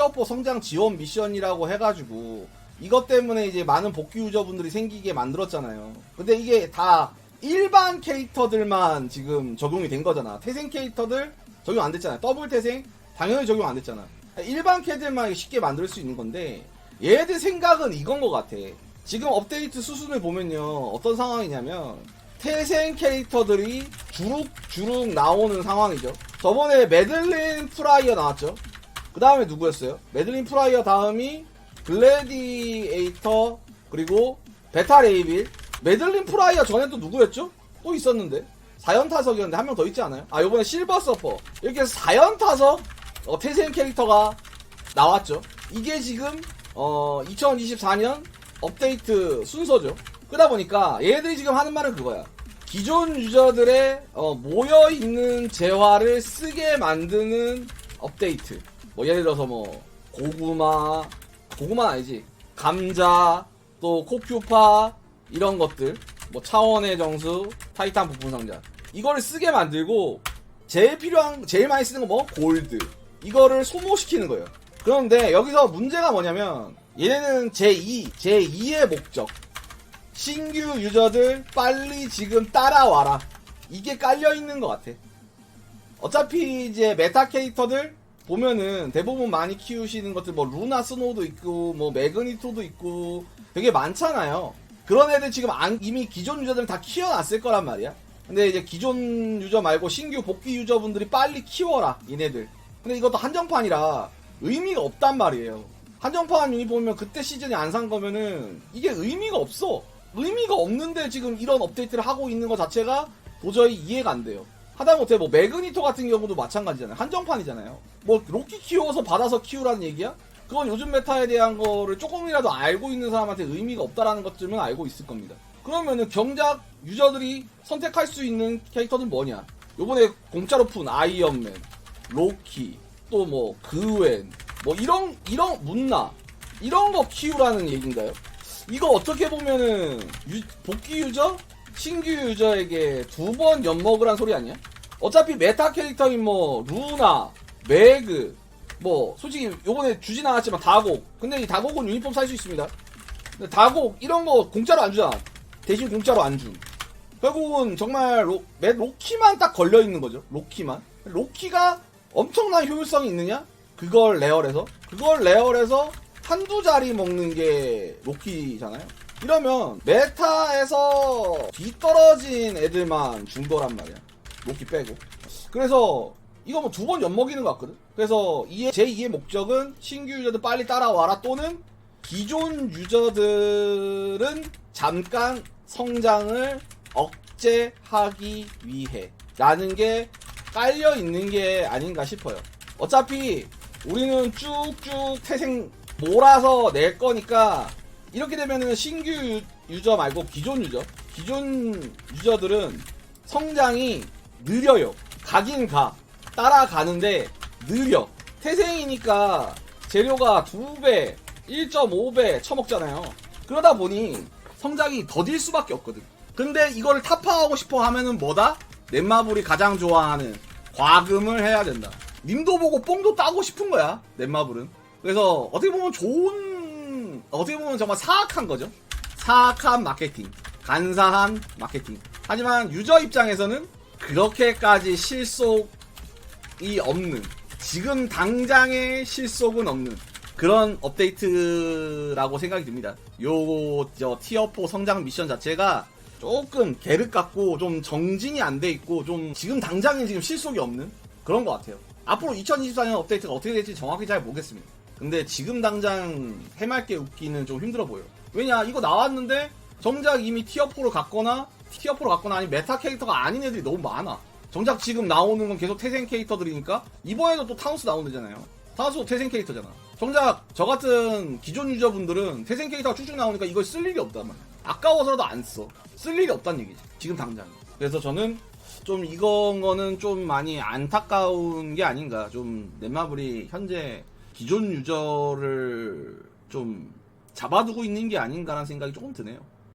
티어포 성장 지원 미션이라고 해가지고 이것 때문에 이제 많은 복귀 유저분들이 생기게 만들었잖아요. 근데 이게 다 일반 캐릭터들만 지금 적용이 된 거잖아. 태생 캐릭터들 적용 안 됐잖아. 더블 태생 당연히 적용 안 됐잖아. 일반 캐들만 쉽게 만들 수 있는 건데 얘들 생각은 이건 것 같아. 지금 업데이트 수순을 보면요 어떤 상황이냐면 태생 캐릭터들이 주룩 주룩 나오는 상황이죠. 저번에 메들린 프라이어 나왔죠. 그 다음에 누구였어요? 메들린 프라이어 다음이 글래디에이터 그리고 베타 레이빌. 메들린 프라이어 전에 또 누구였죠? 또 있었는데. 4연 타석이었는데 한 명 더 있지 않아요? 아 요번에 실버 서퍼. 이렇게 해서 4연 타석 어, 태생 캐릭터가 나왔죠. 이게 지금 어 2024년 업데이트 순서죠. 그러다 보니까 얘들이 지금 하는 말은 그거야. 기존 유저들의 어, 모여있는 재화를 쓰게 만드는 업데이트 뭐 예를 들어서 뭐 고구마 고구마 아니지. 감자 또 코큐파 이런 것들. 뭐 차원의 정수 타이탄 부품 상자. 이거를 쓰게 만들고 제일 필요한 제일 많이 쓰는 거 뭐? 골드. 이거를 소모시키는 거예요. 그런데 여기서 문제가 뭐냐면 얘네는 제2 제2의 목적. 신규 유저들 빨리 지금 따라와라. 이게 깔려 있는 것 같아. 어차피 이제 메타 캐릭터들 보면은 대부분 많이 키우시는 것들 뭐 루나 스노도 있고 뭐 매그니토도 있고 되게 많잖아요. 그런 애들 지금 안- 이미 기존 유저들은 다 키워놨을 거란 말이야. 근데 이제 기존 유저 말고 신규 복귀 유저분들이 빨리 키워라 이네들. 근데 이것도 한정판이라 의미가 없단 말이에요. 한정판 유니폼이면 그때 시즌에 안 산 거면은 이게 의미가 없어. 의미가 없는데 지금 이런 업데이트를 하고 있는 것 자체가 도저히 이해가 안 돼요. 하다못해 뭐 매그니토 같은 경우도 마찬가지잖아요. 한정판이잖아요. 뭐 로키 키워서 받아서 키우라는 얘기야? 그건 요즘 메타에 대한 거를 조금이라도 알고 있는 사람한테 의미가 없다라는 것쯤은 알고 있을 겁니다. 그러면은 경작 유저들이 선택할 수 있는 캐릭터는 뭐냐? 요번에 공짜로 푼 아이언맨, 로키, 또 뭐 그웬, 뭐 이런 이런 문나 이런 거 키우라는 얘기인가요? 이거 어떻게 보면은 유- 복귀 유저, 신규 유저에게 두 번 엿먹으란 소리 아니야? 어차피 메타 캐릭터인 뭐 루나, 매그, 뭐 솔직히 요번에 주진 않았지만 다곡. 근데 이 다곡은 유니폼 살 수 있습니다. 근데 다곡 이런 거 공짜로 안 주잖아. 대신 공짜로 안 줌. 결국은 정말 로, 매 로키만 딱 걸려 있는 거죠. 로키만. 로키가 엄청난 효율성이 있느냐? 그걸 레얼해서 그걸 레얼해서 한두 자리 먹는 게 로키잖아요. 이러면 메타에서 뒤떨어진 애들만 준 거란 말이야. 로키 빼고. 그래서 이거 뭐 두 번 엿먹이는 것 같거든. 그래서 이의 제 2의 목적은 신규 유저들 빨리 따라와라 또는 기존 유저들은 잠깐 성장을 억제하기 위해 라는 게 깔려 있는 게 아닌가 싶어요. 어차피 우리는 쭉쭉 태생 몰아서 낼 거니까 이렇게 되면은 신규 유- 유저 말고 기존 유저, 기존 유저들은 성장이 느려요. 가긴 가. 따라가는데 느려. 태생이니까 재료가 2배, 1.5배 처먹잖아요. 그러다 보니 성장이 더딜 수밖에 없거든. 근데 이거를 타파하고 싶어 하면은 뭐다? 넷마블이 가장 좋아하는 과금을 해야 된다. 님도 보고 뽕도 따고 싶은 거야. 넷마블은. 그래서 어떻게 보면 좋은 어떻게 보면 정말 사악한 거죠. 사악한 마케팅, 간사한 마케팅. 하지만 유저 입장에서는 그렇게까지 실속이 없는 지금 당장의 실속은 없는 그런 업데이트라고 생각이 듭니다. 요 저 티어4 성장 미션 자체가 조금 게르 같고 좀 정진이 안 돼 있고 좀 지금 당장에 지금 실속이 없는 그런 것 같아요. 앞으로 2024년 업데이트가 어떻게 될지 정확히 잘 모르겠습니다. 근데 지금 당장 해맑게 웃기는 좀 힘들어 보여. 왜냐 이거 나왔는데 정작 이미 티어4로 갔거나 티어4로 갔거나 아니 메타 캐릭터가 아닌 애들이 너무 많아. 정작 지금 나오는 건 계속 태생 캐릭터들이니까 이번에도 또 타운스 나오는데잖아요. 타운스도 태생 캐릭터잖아. 정작 저 같은 기존 유저분들은 태생 캐릭터가 쭉쭉 나오니까 이걸 쓸 일이 없단 말이야. 아까워서라도 안 써. 쓸 일이 없다는 얘기지. 지금 당장. 그래서 저는 좀 이건 거는 좀 많이 안타까운 게 아닌가. 좀 넷마블이 현재 기존 유저를 좀 잡아두고 있는 게 아닌가라는 생각이 조금 드네요.